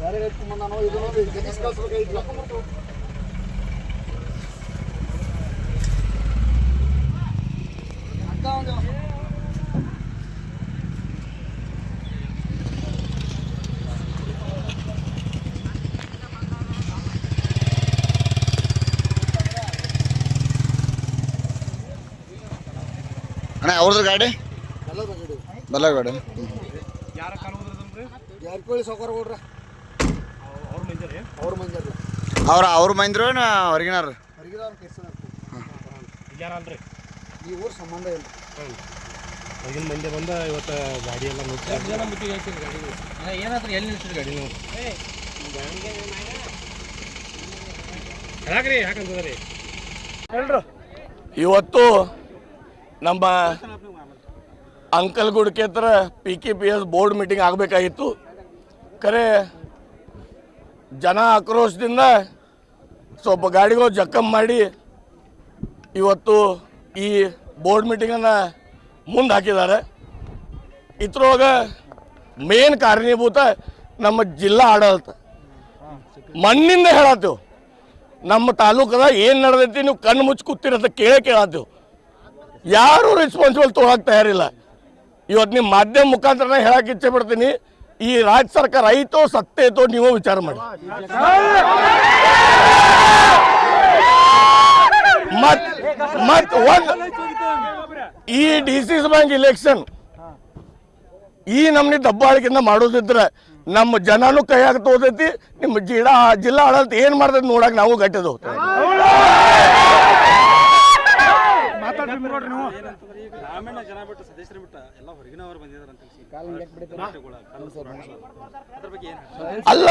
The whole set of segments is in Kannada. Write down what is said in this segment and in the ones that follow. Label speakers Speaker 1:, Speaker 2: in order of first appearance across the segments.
Speaker 1: ಬೇರೆ ಎತ್ಕೊಂಡ್ ನಾನು ಇದು ನೋಡಿ ಜಗೀಶ್ ಕಳ್ಸ್ಬೇಕಾಗಿತ್ತು
Speaker 2: ಅಣ್ಣ ಅವ್ರದ್ರ ಗಾಡಿ? ಬಲ್ಲ ಗಾಡಿ.
Speaker 3: ಅವ್ರ
Speaker 1: ಅವ್ರ ಮಂಜಾರ
Speaker 2: ಅವ್ರ ಅವ್ರ ಮಂದಿರು ಹೊರಗಿನಾರ
Speaker 1: ಈ ಊರು ಸಂಬಂಧ ಇಲ್ಲ.
Speaker 3: ಹೊರಗಿನ ಮಂದಿ ಬಂದ ಇವತ್ತು ಗಾಡಿ ಎಲ್ಲ ಏನಾದ್ರು ಎಲ್ಲಿ ನಿಲ್ಸಿರಿ ಗಾಡಿ ನೀವು? ಹಾಕ್ರಿ ಹಾಕಂತದ್ರಿ.
Speaker 4: ಇವತ್ತು ನಮ್ಮ ಅಂಕಲ್ ಗುಡ್ಕೆ ಹತ್ರ P K P S board meeting ಆಗಬೇಕಾಗಿತ್ತು. ಖರೆ ಜನ ಆಕ್ರೋಶದಿಂದ ಸ್ವಲ್ಪ ಗಾಡಿಗಳು ಜಕ್ಕಮ್ ಮಾಡಿ ಇವತ್ತು ಈ ಬೋರ್ಡ್ ಮೀಟಿಂಗನ್ನು ಮುಂದೆ ಹಾಕಿದ್ದಾರೆ. ಇದ್ರೊಳಗೆ ಮೇನ್ ಕಾರಣೀಭೂತ ನಮ್ಮ ಜಿಲ್ಲಾ ಆಡಳಿತ. ಮಣ್ಣಿಂದ ಹೇಳತ್ತೇವೆ. ನಮ್ಮ ತಾಲೂಕದಾಗ ಏನು ನಡೆದೈತಿ ನೀವು ಕಣ್ಣು ಮುಚ್ಚಿ ಕೂತಿರತ್ತ ಕೇಳೇ ಕೇಳತ್ತೇವೆ. ಯಾರು ರೆಸ್ಪಾನ್ಸಿಬಲ್ ತೊಗೊಳಕ್ ತಯಾರಿಲ್ಲ. ಇವತ್ತು ನಿಮ್ಮ ಮಾಧ್ಯಮ ಮುಖಾಂತರ ಹೇಳಕ್ಕೆ ಇಚ್ಛೆ ಪಡ್ತೀನಿ, ಈ ರಾಜ್ಯ ಸರ್ಕಾರ ಐತೋ ಸತ್ತೇತೋ ಐತೋ ನೀವು ವಿಚಾರ ಮಾಡಿ. ಮತ್ ಮತ್ ಒಂದು ಈ ಡಿ ಸಿ ಬ್ಯಾಂಕ್ ಇಲೆಕ್ಷನ್ ಈ ನಮ್ನಿ ದಬ್ಬಾಳಿಕೆಯಿಂದ ಮಾಡೋದಿದ್ರೆ ನಮ್ಮ ಜನನು ಕೈಯಾಗ ತೋತೈತಿ ನಿಮ್ಮ ಜಿಲ್ಲಾ ಜಿಲ್ಲಾ ಆಡಳಿತ ಏನ್ ಮಾಡ್ತೈತಿ ನೋಡಕ್ ನಾವು ಗಟ್ಟಿದ ಹೋಗ್ತೇವೆ.
Speaker 3: ಗ್ರಾಮೀಣ ಜನ ಬಿಟ್ಟು ಸದಸ್ಯರು ಬಿಟ್ಟು ಎಲ್ಲ ಹೊರಗಿನವರು ಬಂದಿದ್ದಾರೆ ಅಂತ ಅದ್ರ ಬಗ್ಗೆ ಏನು
Speaker 4: ಅಲ್ಲ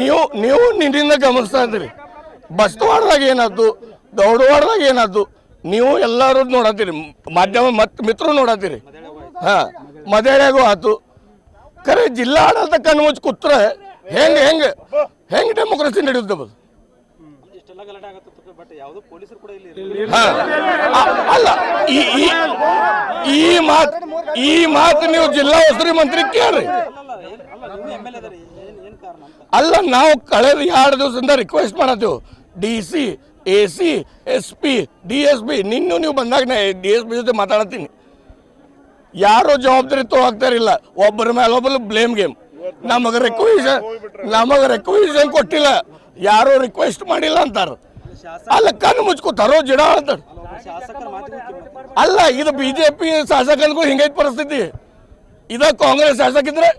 Speaker 4: ನೀವು ನೀವು ನಿನ್ನಿಂದ ಗಮನಿಸ್ತಾ ಇದ್ದೀರಿ. ಬಸ್ತವಾಡದಾಗ ಏನಾದ್ದು? ದೌಡವಾಡದಾಗ ಏನಾದ್ದು? ನೀವು ಎಲ್ಲರೂ ನೋಡತ್ತೀರಿ. ಮಾಧ್ಯಮ ಮತ್ ಮಿತ್ರರು ನೋಡತ್ತೀರಿ. ಹಾ ಮದೇಳೆಗೂ ಆತು. ಖರೆ ಜಿಲ್ಲಾ ಆಡಳಿತ ಕಣ್ಣು ಮುಚ್ಚಿ ಕೂತ್ರೆ ಹೆಂಗೆ ಹೆಂಗೆ ಹೆಂಗೆ ಡೆಮೋಕ್ರಸಿ ನಡೆಯುತ್ತೆ ಬದು?
Speaker 3: ಬಟ್ ಯಾವುದು ಪೊಲೀಸರು ಕೂಡ ಇಲ್ಲಿ
Speaker 4: ಹಾ. ಅಲ್ಲ, ಈ ಈ ಮಾತು ಈ ಮಾತು ನೀವು ಜಿಲ್ಲಾ ಉಸ್ತುವಾರಿ ಮಂತ್ರಿ ಕೇಳ್ರಿ.
Speaker 3: ಅಲ್ಲ, ನೀವು
Speaker 4: ಕಳೆದ ಎರಡು ದಿವಸದಿಂದ request ಮಾಡತ್ತೇವು. D C A C S P D S P ನಿನ್ನೂ ನೀವು ಬಂದಾಗ ಡಿ ಎಸ್ ಪಿ ಜೊತೆ ಮಾತಾಡತ್ತೀನಿ. ಯಾರು ಜವಾಬ್ದಾರಿ ತಗೋಗ್ತಾರಿಲ್ಲ ಒಬ್ಬರ ಮೇಲೆ ಒಬ್ಬರು ಬ್ಲೇಮ್ ಗೇಮ್ ನಮಗೆ ರಿಕ್ವೆಷನ್ ನಮಗೆ ರಿಕ್ವೆಷನ್ ಕೊಟ್ಟಿಲ್ಲ. ಯಾರು ರಿಕ್ವೆಸ್ಟ್ ಮಾಡಿಲ್ಲ ಅಂತಾರ. ಅಲ್ಲ, ಕಣ್ಣು ಮುಚ್ಕೋತಾರೋ ಜಿಡ
Speaker 3: ಮಾತಿಗೆ
Speaker 4: ಅಲ್ಲ ಇದು ಬಿಜೆಪಿ ಶಾಸಕರಿಗೂ ಹಿಂಗೈತ್ ಪರಿಸ್ಥಿತಿ. ಇದ ಕಾಂಗ್ರೆಸ್ ಶಾಸಕ ಇದ್ರೆ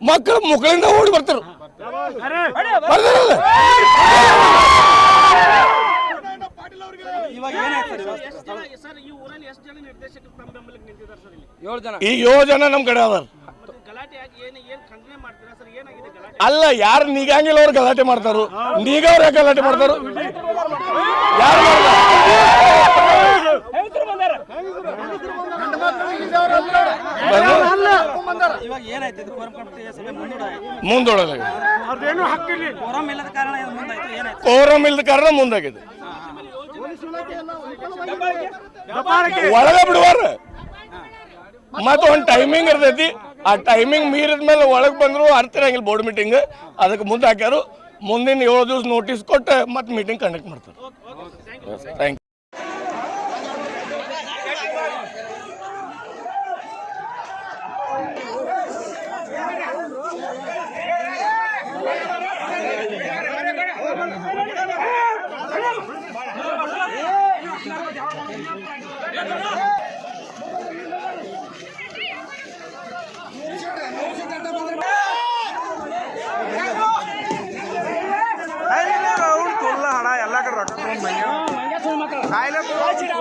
Speaker 4: ಮಕ್ಕಳು ಮುಕ್ಕಳಿಂದ ಓಡಿ ಬರ್ತಾರೆ.
Speaker 5: ಈ ಊರಲ್ಲಿ ಎಷ್ಟು ಜನ ನಿರ್ದೇಶಕರು ತಮ್ಮ ನಿಂತಿದ್ದಾರೆ ಸರ್ ಇಲ್ಲಿ?
Speaker 3: ಏಳು ಜನ.
Speaker 4: ನಮ್ ಕಡೆ ಅದಾರ.
Speaker 5: ಗಲಾಟೆ ಆಗಿ ಏನು ಏನು ಮಾಡ್ತೀರಾ ಸರ್? ಏನಾಗಿದೆ ಗಲಾಟೆ?
Speaker 4: ಅಲ್ಲ ಯಾರು ನೀಗಂಗಿಲ್ಲ ಅವ್ರು ಗಲಾಟೆ ಮಾಡ್ತಾರು? ನೀಗ ಅವ್ರ ಯಾಕೆ ಗಲಾಟೆ ಮಾಡ್ತಾರು? ಯಾರು
Speaker 3: ಇವಾಗ ಏನಾಯ್ತು ಇದು ಕೋರಂ ಇಲ್ಲದ ಕಾರಣ
Speaker 4: ಮುಂದಾಗಿದೆ. ಒಳಗ ಬಿಡುವಾರ? ಮತ್ತ ಒಂದ್ ಟೈಮಿಂಗ್ ಇರ್ತೈತಿ. ಆ ಟೈಮಿಂಗ್ ಮೀರಿದ ಮೇಲೆ ಒಳಗ್ ಬಂದ್ರು ಅರ್ಥ ಇರಂಗಿಲ್ಲ ಬೋರ್ಡ್ ಮೀಟಿಂಗ್ ಅದಕ್ಕೆ ಮುಂದೆ ಹಾಕ್ಯಾರು. ಮುಂದಿನ ಏಳು ದಿವಸ ನೋಟಿಸ್ ಕೊಟ್ಟು ಮತ್ತೆ ಮೀಟಿಂಗ್ ಕಂಡಕ್ಟ್ ಮಾಡ್ತಾರೆ.
Speaker 6: Thank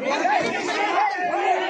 Speaker 6: Yeah.